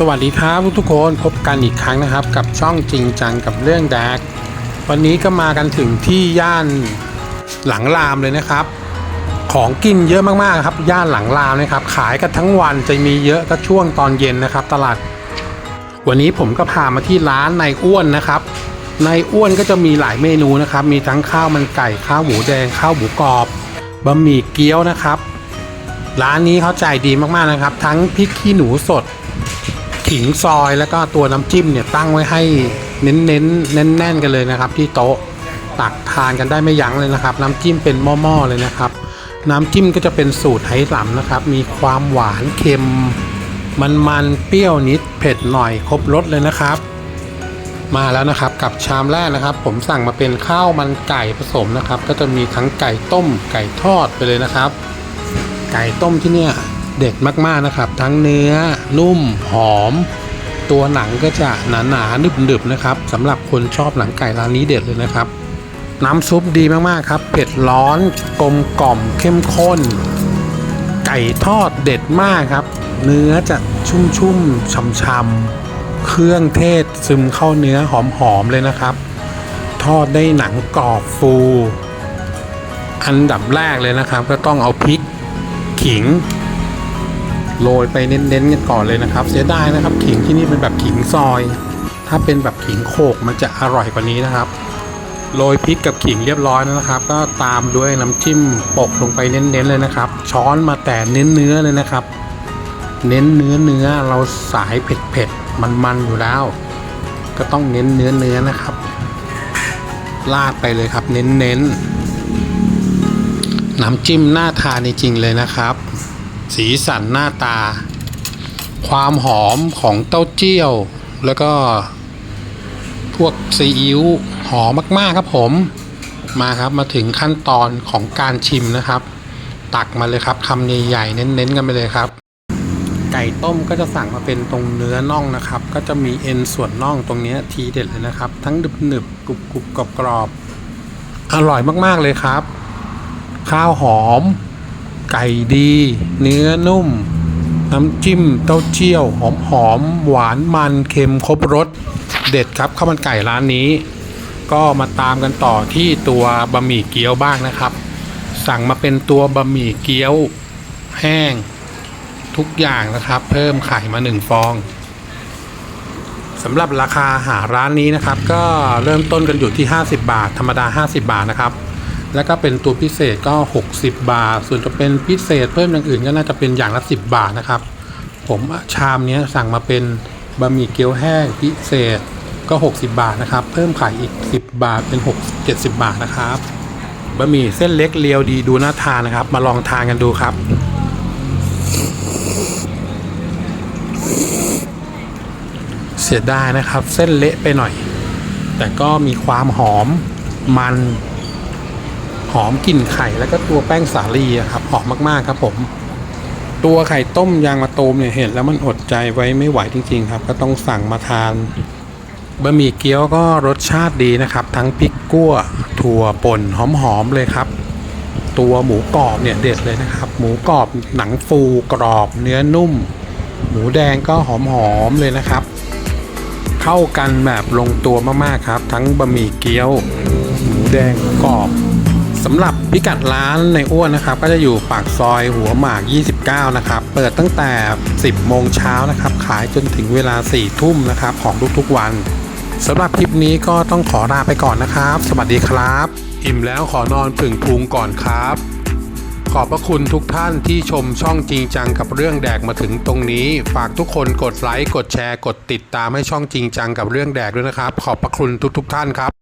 สวัสดีครับทุกคนพบกันอีกครั้งนะครับ กับช่องจริงจังกับเรื่องแดก วันนี้ก็มากันถึงที่ย่านหลังรามเลยนะครับ ของกินเยอะมากๆครับ ย่านหลังรามนะครับ ขายกันทั้งวันจะมีเยอะก็ช่วงตอนเย็นนะครับ ตลาด วันนี้ผมก็พามาที่ร้านนายอ้วนนะครับนายอ้วนก็จะมีหลายเมนูนะครับ มีทั้งข้าวมันไก่ข้าวหมูแดงข้าวหมูกรอบบะหมี่เกี๊ยวนะครับ ร้านนี้เขาใจดีมากๆนะครับ ทั้งพริกขี้หนูสด ขิงซอยแล้วก็ตัวน้ำจิ้มเนี่ยตั้งไว้ให้เน้นเน้นๆแน่นๆกันเลยนะครับ ที่โต๊ะตักทานกันได้ไม่ยั้งเลยนะครับ น้ำจิ้มเป็นหม้อๆเลยนะครับ น้ำจิ้มก็จะเป็นสูตรไหหลำนะครับ มีความหวานเค็ม มันๆเปรี้ยวนิดเผ็ดหน่อยครบรสเลยนะครับ มาแล้วนะครับกับชามแรกนะครับ ผมสั่งมาเป็นข้าวมันไก่ผสมนะครับ ก็จะมีทั้งไก่ต้มไก่ทอดไปเลยนะครับ ไก่ต้มที่เนี่ย เด็ดมากๆนะครับ ทั้งเนื้อนุ่มหอม ตัวหนังก็จะหนาๆนึบๆนะครับสำหรับคนชอบหนังไก่ร้านนี้เด็ดเลยนะครับ น้ำซุปดีมากๆครับ เผ็ดร้อนกลมกล่อมเข้มข้น ไก่ทอดเด็ดมากครับ เนื้อจะชุ่มๆช่ำๆเครื่องเทศซึมเข้าเนื้อหอมๆเลยนะครับ ทอดได้หนังกรอบฟูอันดับแรกเลยนะครับ ก็ต้องเอาพริก ขิง โรยไปเน้นๆกันก่อนเลยนะครับ เสียดายนะครับขิงที่นี่เป็นแบบขิงซอย ถ้าเป็นแบบขิงโขกมันจะอร่อยกว่านี้นะครับโรยพริกกับขิงเรียบร้อยแล้วนะครับ ก็ตามด้วยน้ำจิ้มปกลงไปเน้นๆเลยนะครับ ช้อนมาแต่เน้นเนื้อเลยนะครับ เน้นเนื้อเนื้อเราสายเผ็ดๆมันๆอยู่แล้ว ก็ต้องเน้นเนื้อเนื้อนะครับลาดไปเลยครับ เน้นๆน้ำจิ้มน่าทานจริงๆเลยนะครับ สีสันหน้าตา ความหอมของเต้าเจี้ยว แล้วก็พวกซีอิ๊วหอมมาก ๆ ครับผมมาครับมาถึงขั้นตอนของการชิมนะครับ ตักมาเลยครับคำใหญ่ๆเน้นๆกันไปเลยครับ ไก่ต้มก็จะสั่งมาเป็นตรงเนื้อน่องนะครับ ก็จะมีเอ็นส่วนน่องตรงนี้ทีเด็ดเลยนะครับ ทั้งหนึบๆกรุบๆกรอบๆอร่อยมากๆเลยครับ ข้าวหอม ไก่ดี เนื้อนุ่ม น้ำจิ้มเต้าเจี้ยว หอมหอมหวานมันเค็มครบรสเด็ดครับข้าวมันไก่ร้านนี้ ก็มาตามกันต่อที่ตัวบะหมี่เกี๊ยวบ้างนะครับ สั่งมาเป็นตัวบะหมี่เกี๊ยวแห้ง ทุกอย่างนะครับ เพิ่มไข่มาหนึ่งฟองสำหรับราคาหารร้านนี้นะครับ ก็เริ่มต้นกันอยู่ที่ 50 บาท ธรรมดา 50 บาทนะครับ แล้วก็เป็นตัวพิเศษก็ 60 บาท ส่วนจะเป็นพิเศษเพิ่มอย่างอื่นก็น่าจะเป็นอย่างละ 10 บาทนะครับ ผมชามนี้สั่งมาเป็นบะหมี่เกี๊ยวแห้งพิเศษก็ 60 บาทนะครับ เพิ่มไข่อีก 10 บาทเป็น 6 70 บาทนะครับบะหมี่เส้นเล็กเรียวดีดูน่าทานนะครับ มาลองทานกันดูครับเสียดายนะครับ เส้นเละไปหน่อย แต่ก็มีความหอมมัน หอมกลิ่นไข่แล้วก็ตัวแป้งสาลีครับหอมมากๆครับผม ตัวไข่ต้มยางมะตูมเนี่ยเห็นแล้วมันอดใจไว้ไม่ไหวจริง ๆ ครับ ก็ต้องสั่งมาทานบะหมี่เกี๊ยวก็รสชาติดีนะครับ ทั้งพริกกั้ว ถั่วป่นหอมๆเลยครับ ตัวหมูกรอบเนี่ยเด็ดเลยนะครับ หมูกรอบหนังฟูกรอบ เนื้อนุ่ม หมูแดงก็หอมๆเลยนะครับ เข้ากันแบบลงตัวมากๆครับ ทั้งบะหมี่เกี๊ยว หมูแดงกรอบ สำหรับพิกัดร้านในอ้วนนะครับ ก็จะอยู่ปากซอยหัวหมาก 29 นะครับ เปิดตั้งแต่ 10 โมงเช้านะครับ ขายจนถึงเวลา 4 ทุ่มนะครับ ของทุกๆวันสำหรับคลิปนี้ก็ต้องขอลาไปก่อนนะครับ สวัสดีครับ อิ่มแล้วขอนอนผึ่งพุงก่อนครับ ขอบพระคุณทุกท่านที่ชมช่องจริงจังกับเรื่องแดกมาถึงตรงนี้ ฝากทุกคนกดไลค์กดแชร์ กดติดตามให้ช่องจริงจังกับเรื่องแดกด้วยนะครับ ขอบพระคุณทุก ๆ ท่านครับ